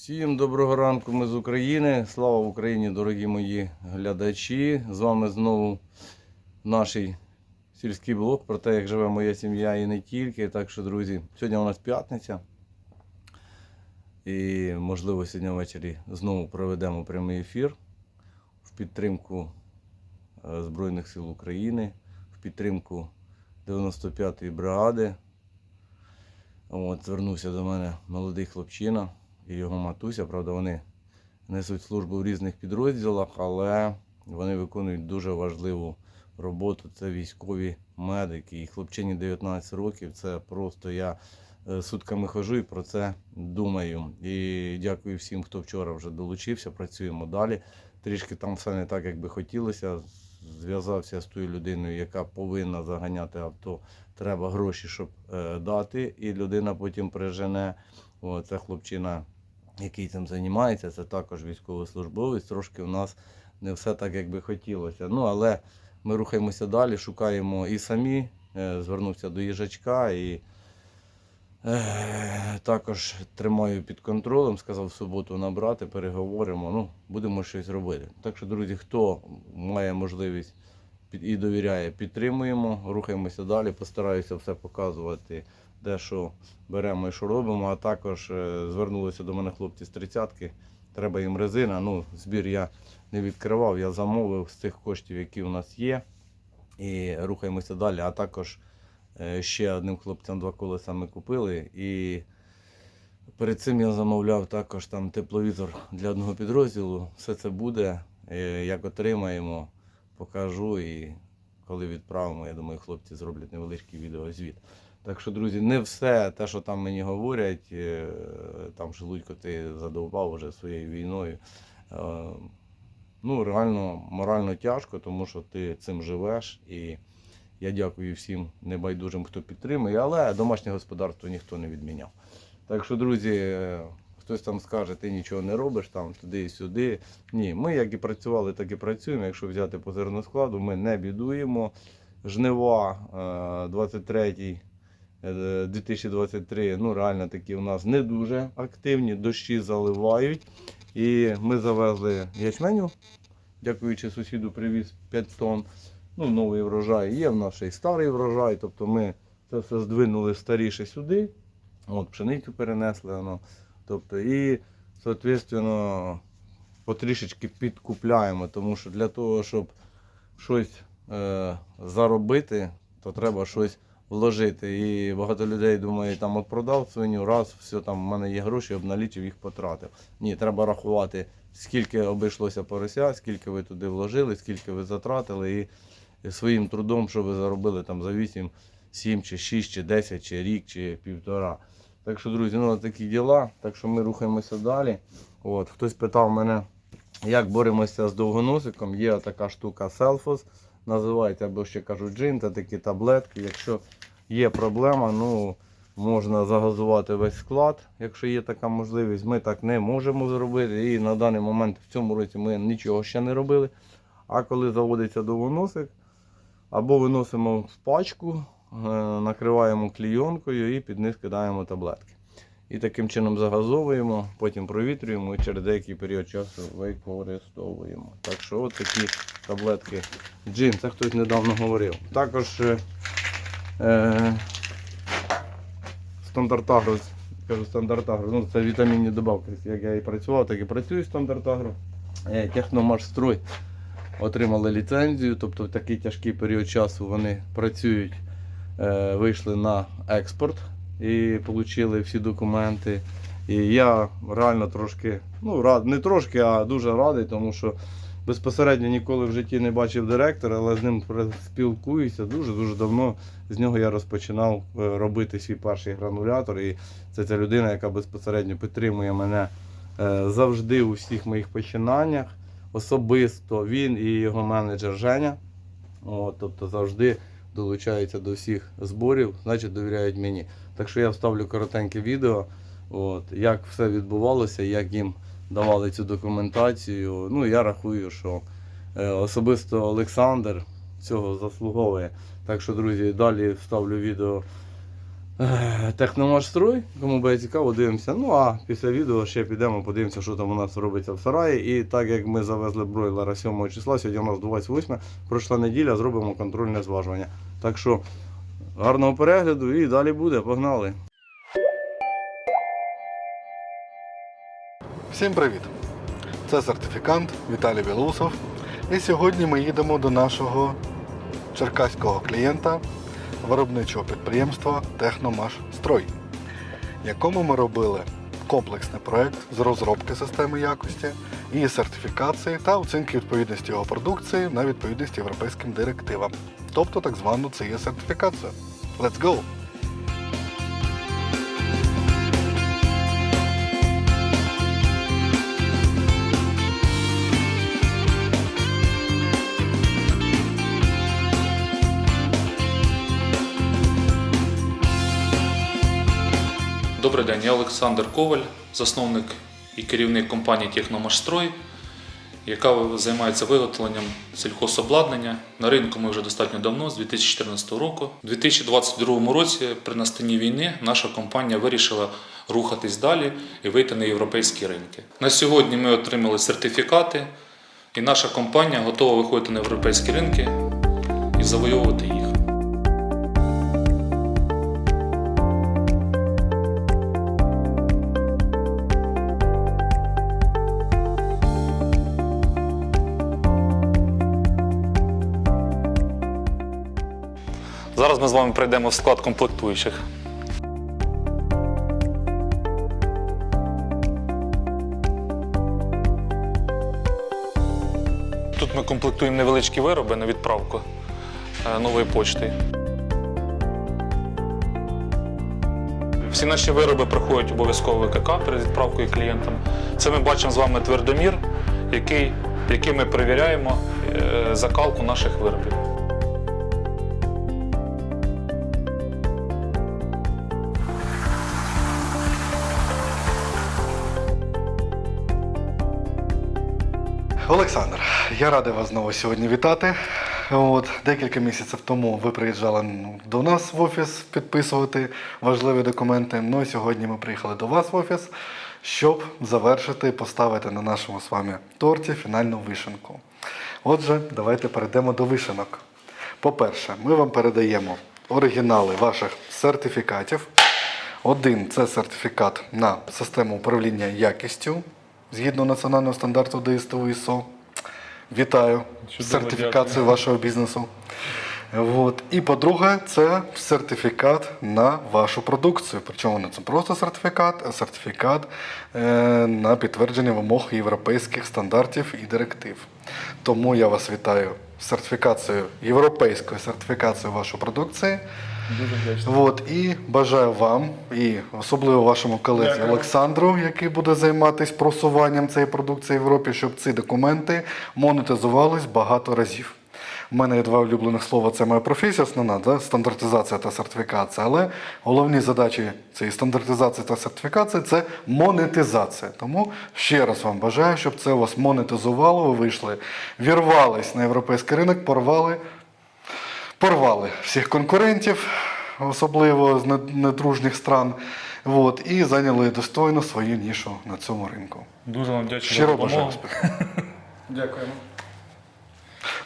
Всім доброго ранку, ми з України. Слава Україні, дорогі мої глядачі. З вами знову наш сільський блог про те, як живе моя сім'я і не тільки. Так що, друзі, сьогодні у нас п'ятниця. І, можливо, сьогодні ввечері знову проведемо прямий ефір в підтримку е, Збройних сил України, в підтримку 95-ї бригади. От, звернувся до мене молодий хлопчина і його матуся. Правда, вони несуть службу в різних підрозділах, але вони виконують дуже важливу роботу. Це військові медики. І хлопчині 19 років. Це просто я е, сутками хожу і про це думаю. І дякую всім, хто вчора вже долучився. Працюємо далі. Трішки там все не так, як би хотілося. Зв'язався з тою людиною, яка повинна заганяти авто. Треба гроші, щоб е, дати, і людина потім прижене. О, це хлопчина, який цим займається, це також військовослужбовець. Трошки в нас не все так, як би хотілося. Ну, але ми рухаємося далі, шукаємо і самі. Е, Звернувся до їжачка і е, також тримаю під контролем. Сказав в суботу набрати, переговоримо. Ну, будемо щось робити. Так що, друзі, хто має можливість і довіряє, підтримуємо, рухаємося далі. Постараюся все показувати, де що беремо і що робимо. А також е, звернулися до мене хлопці з тридцятки. Треба їм резина. Ну, збір я не відкривав, я замовив з тих коштів, які у нас є. І рухаємося далі. А також е, ще одним хлопцям два колеса ми купили. І перед цим я замовляв також там тепловізор для одного підрозділу. Все це буде. Е, Як отримаємо, покажу. І коли відправимо, я думаю, хлопці зроблять невеличкий відеозвіт. Так що, друзі, не все те, що там мені говорять, е, там Шелудько ти задовбав уже своєю війною. Е, Ну, реально морально тяжко, тому що ти цим живеш. І я дякую всім небайдужим, хто підтримує, але домашнє господарство ніхто не відміняв. Так що, друзі, е, хтось там скаже, ти нічого не робиш там туди і сюди. Ні, ми як і працювали, так і працюємо. Якщо взяти по зерноскладу, ми не бідуємо. Жнива е, 23 е, 2023, ну реально такі у нас не дуже активні, дощі заливають. І ми завезли ячменю, дякуючи сусіду, привіз 5 тонн. Ну, новий врожай є, в нас ще й старий врожай. Тобто ми це все здвинули старіше сюди. От, пшеницю перенесли. Воно. Тобто, і, соответственно, потрішечки підкупляємо, тому що для того, щоб щось е, заробити, то треба щось вложити. І багато людей думають, там от продав свиню, раз, все, там в мене є гроші, обналічив їх потратив. Ні, треба рахувати, скільки обійшлося порося, скільки ви туди вложили, скільки ви затратили, і, своїм трудом, що ви заробили там за 8, 7, чи 6, чи 10, чи рік, чи півтора. Так що, друзі, ну такі діла. Так що ми рухаємося далі. От, хтось питав мене, як боремося з довгоносиком. Є така штука Селфос, називається, або ще кажуть джин, це такі таблетки. Якщо є проблема, ну можна загазувати весь склад, якщо є така можливість. Ми так не можемо зробити. І на даний момент в цьому році ми нічого ще не робили. А коли заводиться довгоносик, або виносимо в пачку, е, накриваємо клійонкою і під низ кидаємо таблетки. І таким чином загазовуємо, потім провітрюємо і через деякий період часу використовуємо. Так що от такі таблетки джин, це хтось недавно говорив. Також е, стандартагро, кажу стандартагро, ну це вітамінні добавки. Як я і працював, так і працюю стандартагро. Е, Техномашстрой отримали ліцензію, тобто в такий тяжкий період часу вони працюють, е, вийшли на експорт і отримали всі документи. І я реально трошки, ну рад, не трошки, а дуже радий, тому що безпосередньо ніколи в житті не бачив директора, але з ним спілкуюся дуже-дуже давно. З нього я розпочинав е, робити свій перший гранулятор. І це ця людина, яка безпосередньо підтримує мене е, завжди у всіх моїх починаннях. Особисто він і його менеджер Женя. От, тобто завжди долучаються до всіх зборів, значить довіряють мені. Так що я вставлю коротеньке відео, от, як все відбувалося, як їм давали цю документацію. Ну, я рахую, що е, особисто Олександр цього заслуговує. Так що, друзі, далі вставлю відео Ех, Техномашстрой, кому буде цікаво, дивимося. Ну а після відео ще підемо, подивимося, що там у нас робиться в сараї. І так як ми завезли бройлера 7 числа, сьогодні у нас 28, пройшла неділя, зробимо контрольне зважування. Так що гарного перегляду і далі буде. Погнали! Всім привіт! Це сертифікант Віталій Білусов. І сьогодні ми їдемо до нашого черкаського клієнта виробничого підприємства Техномашстрой, якому ми робили комплексний проект з розробки системи якості, її сертифікації та оцінки відповідності його продукції на відповідність європейським директивам, тобто так звану CE сертифікацію. Let's go! Добрий день, я Олександр Коваль, засновник і керівник компанії Техномашстрой, яка займається виготовленням сільхозобладнання. На ринку ми вже достатньо давно, з 2014 року. У 2022 році, при настанні війни, наша компанія вирішила рухатись далі і вийти на європейські ринки. На сьогодні ми отримали сертифікати, і наша компанія готова виходити на європейські ринки і завойовувати їх. Ми з вами прийдемо в склад комплектуючих. Тут ми комплектуємо невеличкі вироби на відправку е, нової почти. Всі наші вироби проходять обов'язково ВКК перед відправкою клієнтам. Це ми бачимо з вами твердомір, який, яким ми перевіряємо е, закалку наших виробів. Олександр, я радий вас знову сьогодні вітати. От декілька місяців тому ви приїжджали ну, до нас в офіс підписувати важливі документи. Ну і сьогодні ми приїхали до вас в офіс, щоб завершити поставити на нашому з вами торті фінальну вишенку. Отже, давайте перейдемо до вишенок. По-перше, ми вам передаємо оригінали ваших сертифікатів. Один це сертифікат на систему управління якістю згідно національного стандарту ДСТУ ISO. Вітаю Чудово, сертифікацією вашого бізнесу. От. І по-друге, це сертифікат на вашу продукцію. Причому не це просто сертифікат, а сертифікат е, на підтвердження вимог європейських стандартів і директив. Тому я вас вітаю з сертифікацією, європейською сертифікацією вашої продукції. От, і бажаю вам, і особливо вашому колезі Дякую. Олександру, який буде займатися просуванням цієї продукції в Європі, щоб ці документи монетизувались багато разів. У мене є два улюблених слова, це моя професія основна, да? стандартизація та сертифікація. Але головні задачі цієї стандартизації та сертифікації це монетизація. Тому ще раз вам бажаю, щоб це у вас монетизувало, ви вийшли, вірвались на європейський ринок, порвали порвали всіх конкурентів, особливо з недружніх стран, от, і зайняли достойно свою нішу на цьому ринку. Дуже вам вдячний Щиро бажаю успіху. Дякуємо.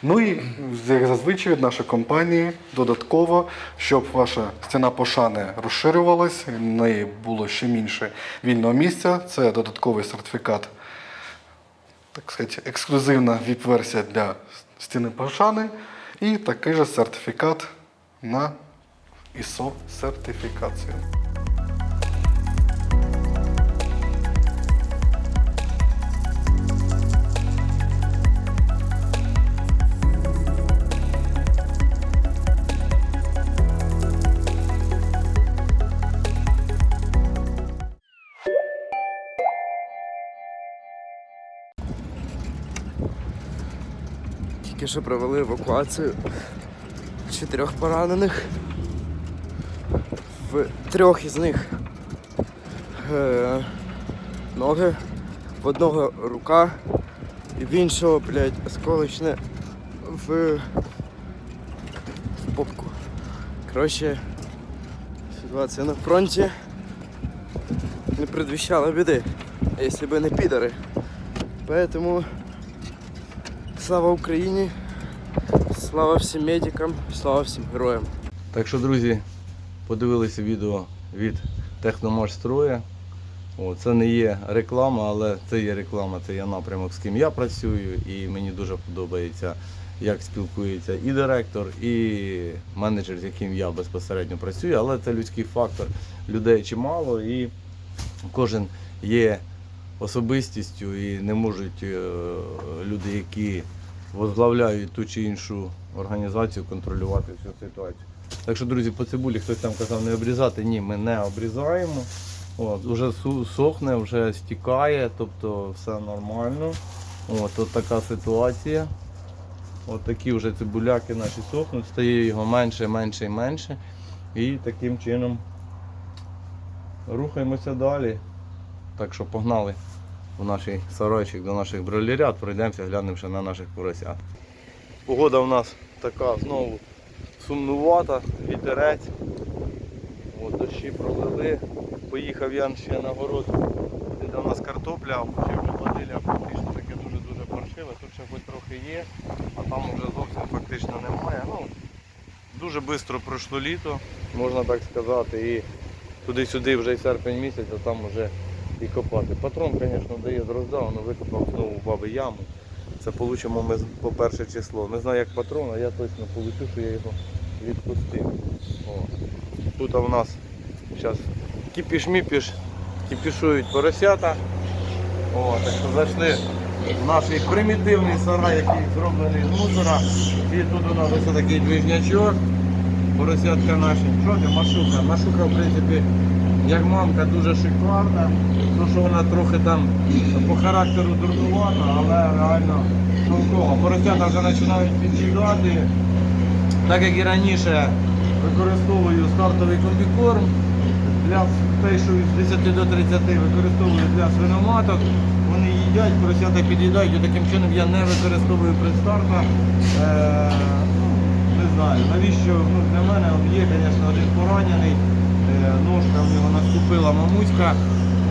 Ну і як зазвичай від нашої компанії додатково, щоб ваша стіна пошани розширювалась, в неї було ще більше вільного місця. Це додатковий сертифікат, так сказати, ексклюзивна віп-версія для стіни пошани. І такий же сертифікат на ISO сертифікацію. Тільки що провели евакуацію чотирьох поранених. В трьох із них е, ноги, в одного рука, і в іншого, блядь, осколочне в, в попку. Коротше, Ситуація на фронті не предвіщала біди, якщо б не підари. Поэтому слава Україні, слава всім медикам, слава всім героям. Так що, друзі, подивилися відео від Техномашстроя. Це не є реклама, але це є реклама, це є напрямок, з ким я працюю, і мені дуже подобається, як спілкується і директор, і менеджер, з яким я безпосередньо працюю, але це людський фактор. Людей чимало, і кожен є особистістю, і не можуть е, люди, які возглавляють ту чи іншу організацію, контролювати всю ситуацію. Так що, друзі, по цибулі хтось там казав не обрізати. Ні, ми не обрізаємо. От, вже сохне, вже стікає, тобто все нормально. От, от така ситуація. От такі вже цибуляки наші сохнуть, стає його менше, менше і менше. І таким чином рухаємося далі. Так що погнали в наш сарайчик до наших бройлерят, пройдемося, глянемо ще на наших поросят. Погода у нас така знову сумнувата, вітерець. От, дощі пролили. Поїхав я ще на город, де у нас картопля, ще вже фактично таке дуже-дуже паршиве. Тут ще хоч трохи є, а там вже зовсім фактично немає. Ну, дуже швидко пройшло літо, можна так сказати. І туди-сюди вже й серпень місяць, а там вже і копати. Патрон, звісно, дає з роздавну, викопав знову баби яму. Це получимо ми по перше число. Не знаю як патрон, а я точно получу, що я його відпустив. О. Тут у нас зараз кіпіш-міпіш, кіпішують поросята. О, так що зайшли в наш примітивний сарай, який зроблений з мусора. І тут у нас ось такий движнячок. Поросятка наші. Що ти, машука? Машука, в принципі, як мамка дуже шикарна. То, що вона трохи там по характеру дурнувата, але реально толкова. Поросята вже починають під'їдати. Так як і раніше використовую стартовий комбікорм. Для те, що від 10 до 30 використовую для свиноматок. Вони їдять, поросята під'їдають, і таким чином я не використовую предстарта. Е, ну, не знаю, навіщо ну, для мене є, звісно, один поранений. Ножка в нього наступила мамуська.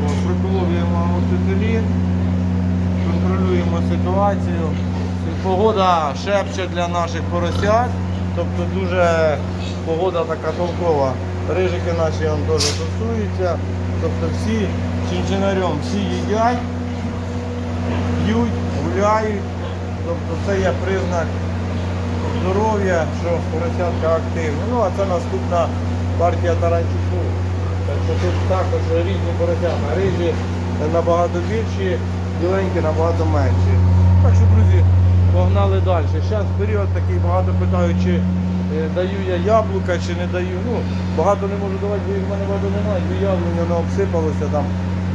О, Проколов я контролюємо ситуацію. Погода шепче для наших поросят, тобто дуже погода така толкова. Рижики наші вам теж стосуються. Тобто всі чинчинарем всі їдять, п'ють, гуляють. Тобто це є признак здоров'я, що поросятка активна. Ну а це наступна партія таранчуку. Так тут також різні поросята. Рижі набагато більші, біленькі набагато менші. Так що, друзі, погнали далі. Зараз період такий, багато питають, чи е, даю я яблука, чи не даю. Ну, багато не можу давати, бо їх в мене води немає, бо яблуня не обсипалося там.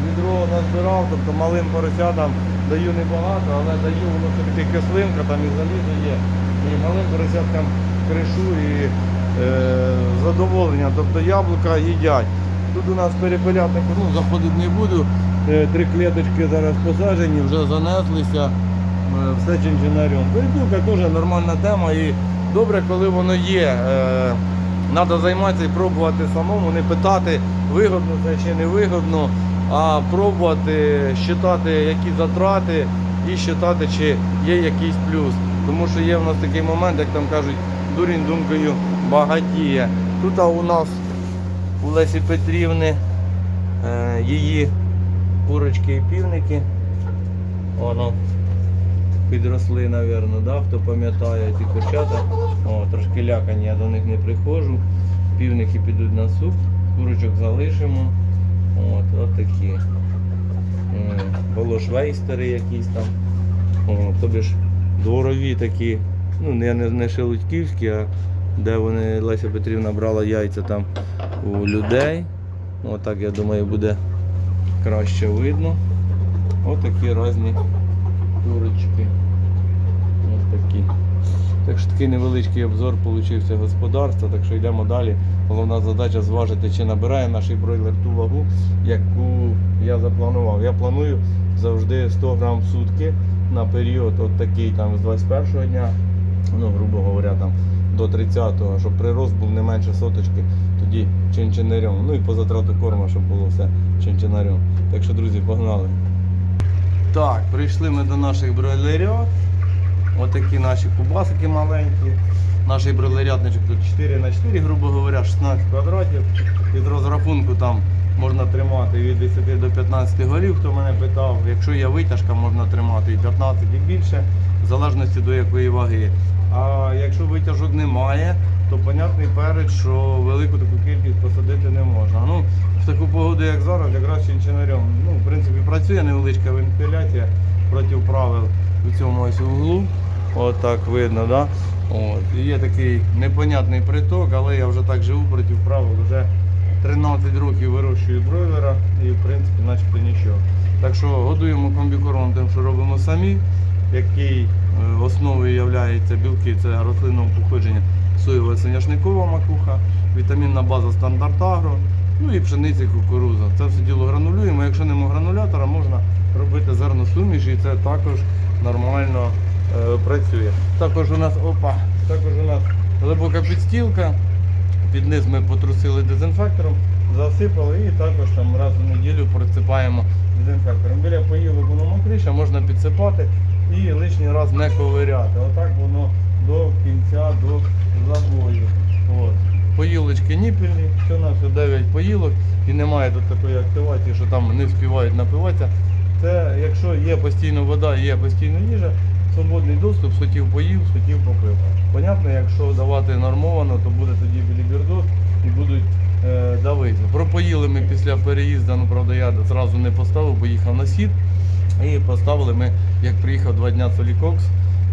Відро назбирав, тобто малим поросятам даю небагато, але даю воно все-таки кислинка, там і залізо є. І малим поросяткам кришу і задоволення. Тобто яблука їдять. Тут у нас перепелятник, ну заходити не буду. Е, Три клеточки зараз посаджені, вже занеслися. Е, Все чинчинарем. Перепілка теж нормальна тема і добре, коли воно є. Треба займатися і пробувати самому, не питати, вигодно це чи не вигодно, а пробувати, считати, які затрати і считати, чи є якийсь плюс. Тому що є в нас такий момент, як там кажуть, дурень думкою багатіє. Тут у нас у Лесі Петрівни е, її курочки і півники. Воно підросли, напевно, да? хто пам'ятає ті курчата. О, трошки лякані, я до них не приходжу. Півники підуть на суп, курочок залишимо. От, от такі. М, Болошвейстери якісь там. О, тобі ж дворові такі, ну не, не, не шелудьківські, а де вони Леся Петрівна брала яйця там у людей. Отак, я думаю, буде краще видно. Отакі різні курочки. Ось такі. Так що такий невеличкий обзор получився господарства, так що йдемо далі. Головна задача зважити, чи набирає наш бройлер ту вагу, яку я запланував. Я планую завжди 100 грам в сутки на період от такий там з 21 дня, ну, грубо говоря, там, до 30-го, щоб прирост був не менше соточки, тоді чинчинарем. Ну і по затрату корма, щоб було все чинчинарем. Так що, друзі, погнали. Так, прийшли ми до наших бройлерів. Отакі наші кубасики маленькі. Наш бройлерятничок тут 4 на 4, грубо говоря, 16 квадратів. Від розрахунку там можна тримати від 10 до 15 голів, хто мене питав. Якщо є витяжка, можна тримати і 15 і більше, в залежності до якої ваги. А якщо витяжок немає, то понятний перед, що велику таку кількість посадити не можна. Ну, в таку погоду, як зараз, якраз чинчинарем. Ну, в принципі, працює невеличка вентиляція проти правил у цьому ось углу. От видно, да? От. Є такий непонятний приток, але я вже так живу проти правил. Вже 13 років вирощую бройлера і в принципі начебто нічого. Так що годуємо комбікормом тим, що робимо самі, який е, основою є білки, це рослинного походження соєва соняшникова макуха, вітамінна база стандарт агро, ну і пшениці кукуруза. Це все діло гранулюємо. Якщо немає гранулятора, можна робити зерносуміш і це також нормально е, працює. Також у нас опа, також у нас глибока підстілка. Під низ ми потрусили дезінфектором, засипали і також там раз у неділю присипаємо дезінфектором. Біля поїлок воно мокріше, можна підсипати і лишній раз не ковиряти. Отак воно до кінця, до забою. От. Поїлочки ніпільні, все на все 9 поїлок і немає тут такої активації, що там не вспівають напиватися. Це якщо є постійно вода, є постійно їжа, свободний доступ, схотів поїв, схотів попив. Понятно, якщо давати нормовано, то буде тоді е. Пропоїли ми після переїзду, ну правда я зразу не поставив, бо їхав на сід. І поставили ми, як приїхав два дня солікокс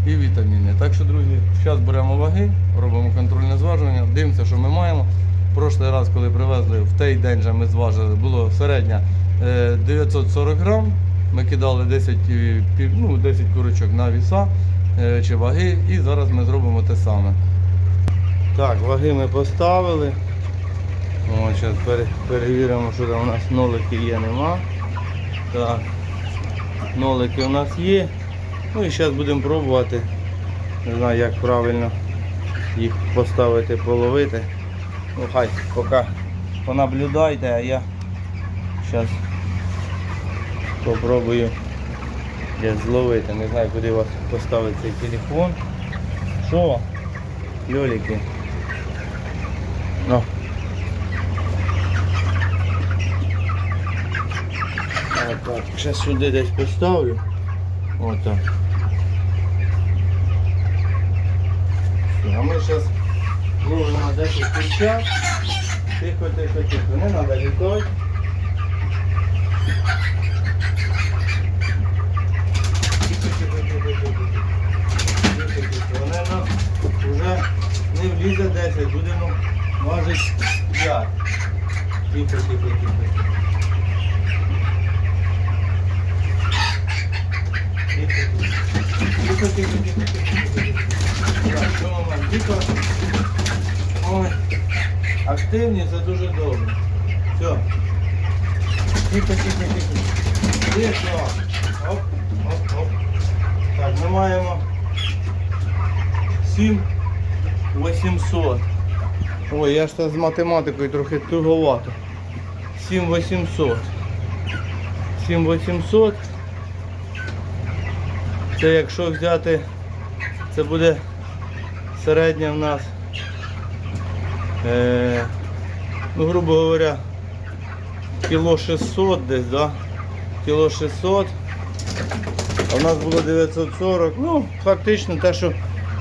і вітаміни. Так що, друзі, зараз беремо ваги, робимо контрольне зважування, дивимося, що ми маємо. Прошлий раз, коли привезли, в той день же ми зважили, було середня е, 940 грам. Ми кидали 10, е, ну, 10 курочок на віса е, чи ваги, і зараз ми зробимо те саме. Так, ваги ми поставили. Зараз перевіримо, що там у нас нолики є, нема. Так. Нолики у нас є. Ну і зараз будемо пробувати. Не знаю, як правильно їх поставити, половити. Ну хай поки понаблюдайте, а я зараз попробую десь зловити. Не знаю, куди у вас поставити цей телефон. Що? Льоліки. Ну. Отак. Зараз сюди десь поставлю. Отак. А ми зараз ловимо 10 курчат. Тихо, тихо, тихо. Не треба літати. Вони нам вже не влізе 10, будемо важити 5. Тихо, тихо, тихо. Тихо, тихо, тихо, тихо. Ой. Активні це дуже добре. Все. Тихо, тихо, тихо. Тихо. Оп, оп, оп. Так, ми маємо 7 800. Ой, я ж з математикою трохи туговато. 7 800. 7 800. Це якщо взяти, це буде середня в нас, е, ну, грубо говоря, кіло 600 десь, да? Кіло 600. А в нас було 940. Ну, фактично те, що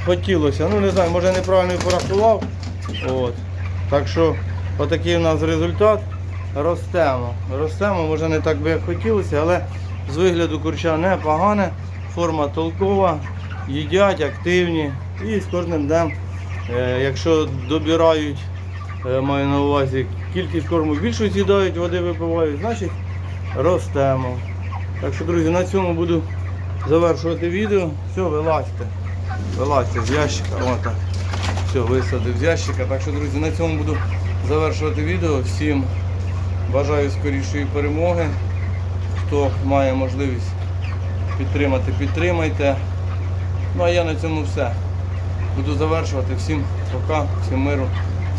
хотілося. Ну, не знаю, може неправильно порахував. От. Так що, отакий у нас результат. Ростемо. Ростемо, може не так би як хотілося, але з вигляду курча непогане, форма толкова, їдять, активні. І з кожним днем, е, якщо добирають, е, маю на увазі, кількість корму більше з'їдають, води випивають, значить ростемо. Так що, друзі, на цьому буду завершувати відео. Все, вилазьте. Вилазьте з ящика. О. Все, висадив з ящика. Так що, друзі, на цьому буду завершувати відео. Всім бажаю скорішої перемоги. Хто має можливість підтримати, підтримайте. Ну а я на цьому все. Буду завершувати. Всім Пока, всім миру,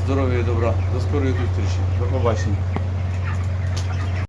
здоров'я і добра. До скорої зустрічі. До побачення.